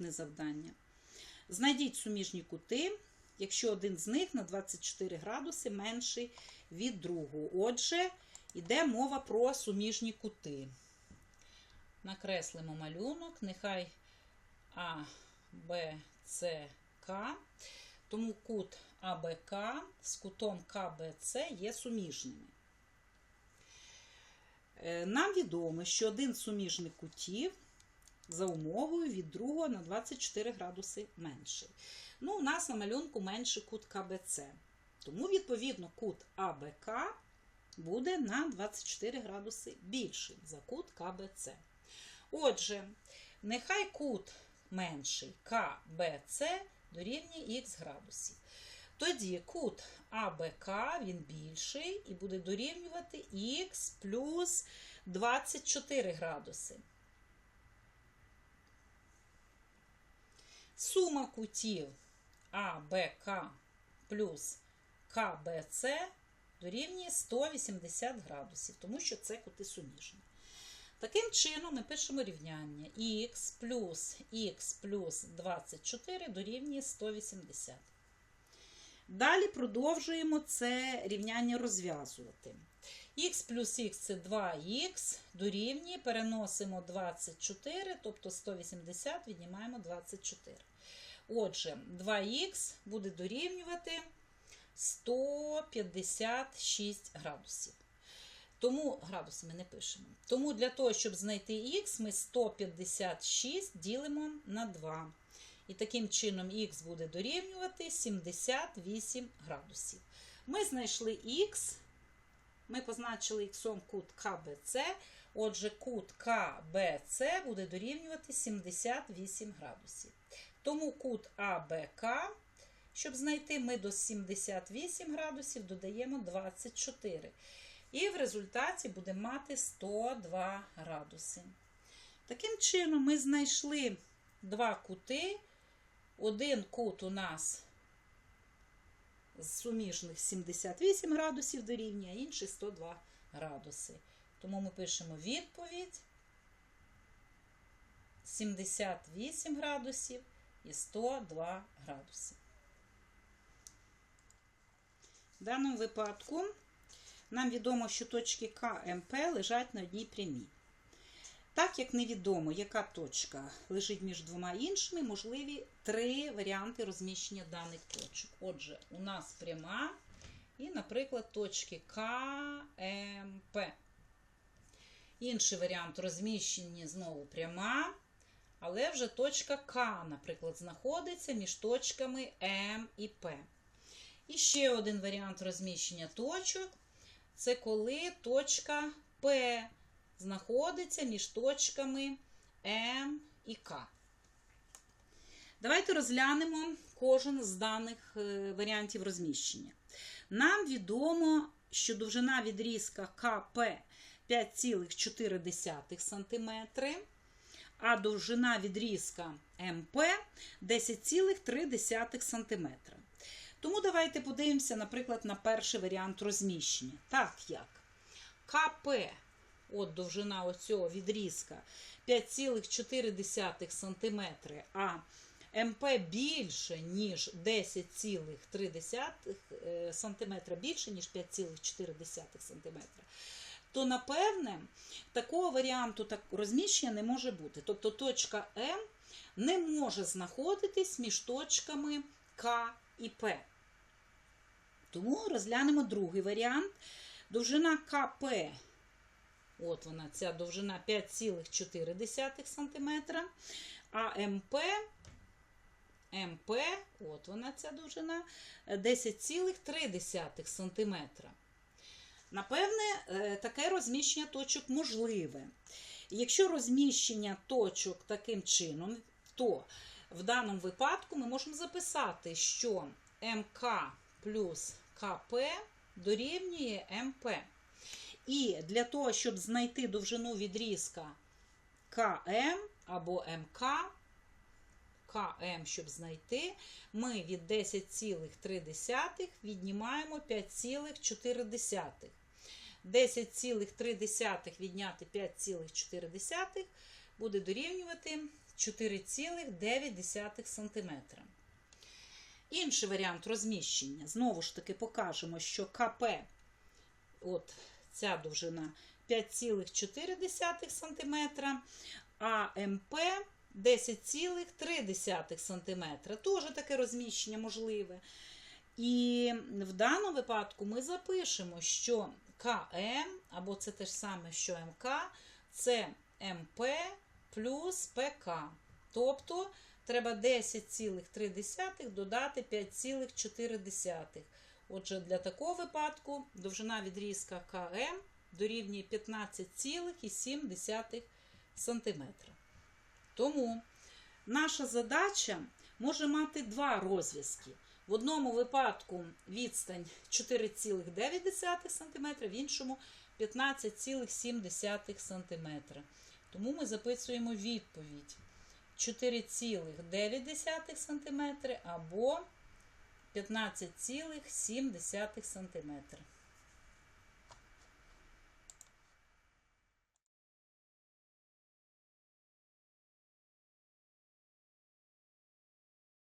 Наступне завдання. Знайдіть суміжні кути, якщо один з них на 24 градуси менший від другого. Отже, йде мова про суміжні кути. Накреслимо малюнок, нехай А, Б, С, К. Тому кут АБК з кутом КБЦ є суміжними. Е, Нам відомо, що один з суміжних кутів за умовою від другого на 24 градуси менший. Ну, у нас на малюнку менший кут КБЦ. Тому, відповідно, кут АБК буде на 24 градуси більший за кут КБЦ. Отже, нехай кут менший КБЦ дорівнює х градусів. Тоді кут АБК він більший і буде дорівнювати х плюс 24 градуси. Сума кутів АБК плюс КБЦ дорівнює 180 градусів, тому що це кути суміжні. Таким чином ми пишемо рівняння х плюс х плюс 24 дорівнює 180. Далі продовжуємо це рівняння розв'язувати. х плюс х це 2х дорівнює, переносимо 24, тобто 180 віднімаємо 24. Отже, 2х буде дорівнювати 156 градусів. Тому градуси ми не пишемо. Тому для того, щоб знайти х, ми 156 ділимо на 2. І таким чином х буде дорівнювати 78 градусів. Ми знайшли х, ми позначили х кут КБЦ. Отже, кут КБЦ буде дорівнювати 78 градусів. Тому кут АБК, щоб знайти, ми до 78 градусів додаємо 24. І в результаті будемо мати 102 градуси. Таким чином, ми знайшли два кути. Один кут у нас з суміжних 78 градусів дорівнює, а інший 102 градуси. Тому ми пишемо відповідь 78 градусів і 102 градуси. В даному випадку нам відомо, що точки К, МП лежать на одній прямій. Так як невідомо, яка точка лежить між двома іншими, можливі три варіанти розміщення даних точок. Отже, у нас пряма і, наприклад, точки К, М, П. Інший варіант розміщення знову пряма, але вже точка К, наприклад, знаходиться між точками М і П. І ще один варіант розміщення точок це коли точка П знаходиться між точками М і К. Давайте розглянемо кожен з даних е, варіантів розміщення. Нам відомо, що довжина відрізка КП 5,4 см, а довжина відрізка МП 10,3 см. Тому давайте подивимося, наприклад, на перший варіант розміщення. Так як КП, от довжина оцього відрізка 5,4 см, а МП більше, ніж 10,3 см, більше, ніж 5,4 см, то, напевне, такого варіанту так, розміщення не може бути. Тобто точка М не може знаходитись між точками К і П. Тому розглянемо другий варіант. Довжина КП, от вона, ця довжина 5,4 см, а МП, МП, от вона ця довжина 10,3 см. Напевне, таке розміщення точок можливе. Якщо розміщення точок таким чином, то в даному випадку ми можемо записати, що МК плюс КП дорівнює МП. І для того, щоб знайти довжину відрізка КМ або МК, КМ, щоб знайти, ми від 10,3 віднімаємо 5,4. 10,3 відняти 5,4 буде дорівнювати 4,9 см. Інший варіант розміщення. Знову ж таки покажемо, що КП, от ця довжина 5,4 см, а МП 10,3 см. Теж таке розміщення можливе. І в даному випадку ми запишемо, що КМ, або це те ж саме, що МК, це МП плюс ПК. Тобто треба 10,3 додати 5,4. Отже, для такого випадку довжина відрізка КМ дорівнює 15,7 см. Тому наша задача може мати два розв'язки. В одному випадку відстань 4,9 см, в іншому 15,7 см. Тому ми записуємо відповідь 4,9 см або 15,7 см.